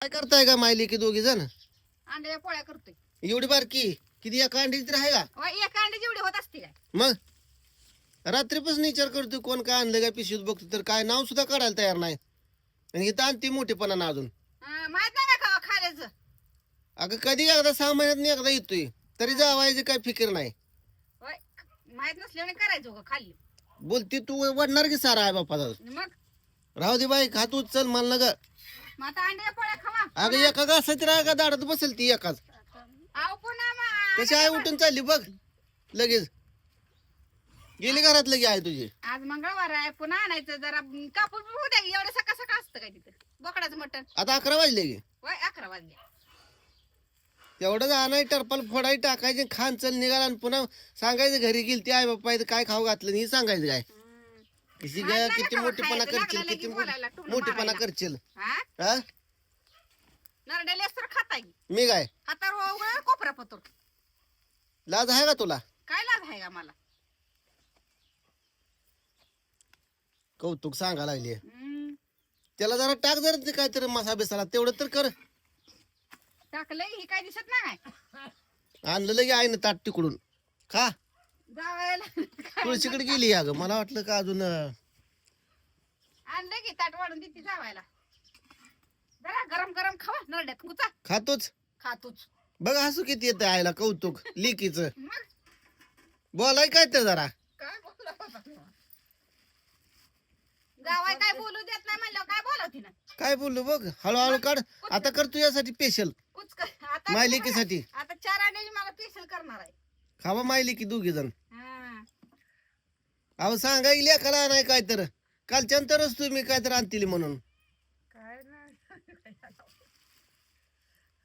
काय करताय का मायली की दोघी जण? अंड्याच्या पोळ्या करतोय. एवढी बारकी? किती एका अंडी तर आहे का? वा, एक अंडी जेवढी होत असते काय? मग? रात्रीपासून विचार करतोय कोण काय आणलं काय पिशवीत बघतो तर काय नाव सुद्धा काढायला तयार नाही. आणि इथं आणते मोठेपणा ना अजून. अं, माहीत नाही का खायचं अगं कधी एकदा सहा महिन्यात एकदा येतोय तरी जावायची काय फिकीर नाही. होय माहीत नसल्याने करायचं हो खाल्ली. बोलती तू वडणार की सारा आहे बापाचा मग? राहू दे बाई खात चल मला ग. मग आता अंड्याच्या पोळ्या खावा. अगं एका राहा का दाडत बसेल ती एकाच. अहो पुन्हा मग कशी आहे उठून चालली बघ. लगेच. गेली घरात लगे आहे तुझी. आज मंगळवार आहे पुन्हा आणायचं जरा कापूस होऊ द्या एवढं सकाळ सकाळ असतं काय तिथं? बोकडाचं मटण. आता अकरा वाजले गे अकरा वाजले. तेवढंच आणाय टरपाल फोडाई टाकायचे खान चल निघाला आणि पुन्हा सांगायचं घरी गेली ती आई बाप्पा इथं काय खाऊ घातलं नाही सांगायचं काय? किती ग किती नका मोठेपणा खायचं, करशील लागलं किती की बोलायला, टुमणं मोठेपणा मारायला. करशील. हा? हा? तर मी काय? हातावर उघड कोपरा पतोर लाज आहे का तुला? काय लाज आहे का मला? कौतुक सांगा लागली हम्म. त्याला जरा टाक जरा ते काहीतरी मसा बेसाला तेवढं तर कर. टाकलंय ही काय दिसत नाही काय? आणलं लगे आहे ना ताट तिकडून. खा. जावायला तुळशीकडे गेली अगं मला वाटलं का अजून आणलं की ताट वाढून देते जावायला. जरा गरम गरम खावा नरड्यात कुचा. खातोच. खातोच. बघ हसू किती येतं आयला कौतुक लिकीच. मग? बोलाय काय तर जरा. काय बोलला बाबा तू? जावाय काय बोलू देत नाही म्हणलं काय बोलवती ना काय बोललो बघ हळूहळू काढ. आता कर तू यासाठी स्पेशल कुच कर- आता माय लेकीसाठी. आता चार अंड्याची मला स्पेशल करणार आहे. खावा मायली की दोघी जण. अहो सांगा लेखाला नाही काय तर कालच्या नंतरच तुम्ही काय तर आणतील म्हणून. काय नाही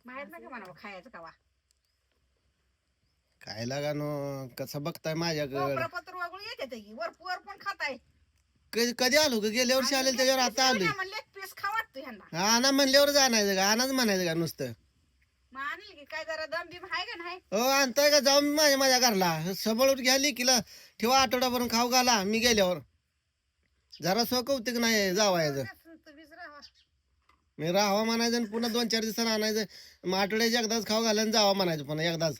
माहीत नाही का म्हणा खायचं का वा काय लागा नो कसं बघताय माझ्याकडं? कोपरा पत्र वगळून येते ते की. वर वर पण खाताय. कधी कधी आलो का गेल्या वर्षी आलेलं त्याच्यावर आता आलोय म्हणले पीस खा वाटतो ह्यांना. आणा म्हणल्यावर आणायचं का? आणाच म्हणायचं का नुसतं? मग आणली की काय जरा दम बिम आहे का नाही? हो आणताय का? जाऊन मी माझ्या माझ्या घरला. सबळून घ्या लेकीला. ठेवा आठवडाभरून खाऊ घाला मी गेल्यावर. जरा स्व कौतिक नाही जावायचं. तुम्हीच राहा मी राहावा म्हणायचं आणि पुन्हा दोन चार दिवसानं आणायचं. मग आठवड्याची एकदाच खाऊ घाला आणि जावा म्हणायचं पुन्हा एकदाच.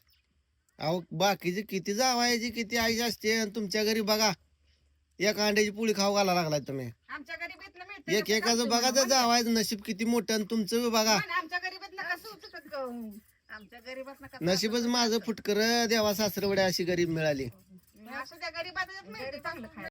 अहो बाकीची किती जावायची किती आईची असते आणि तुमच्या घरी बघा. एका अंड्याची पोळी खाऊ घाला लागलाय तुम्ही. आमच्या गरीबीतनं मिळते एक एकाचं बघा तर जावायचं नशीब किती मोठं आणि तुमचं बी बघा. आमच्या का? आमच्या नशीबच माझं फुटकर देवा सासरवड्या अशी गरीब मिळाली. असं त्या गरीबात मिळते चांगलं खायला.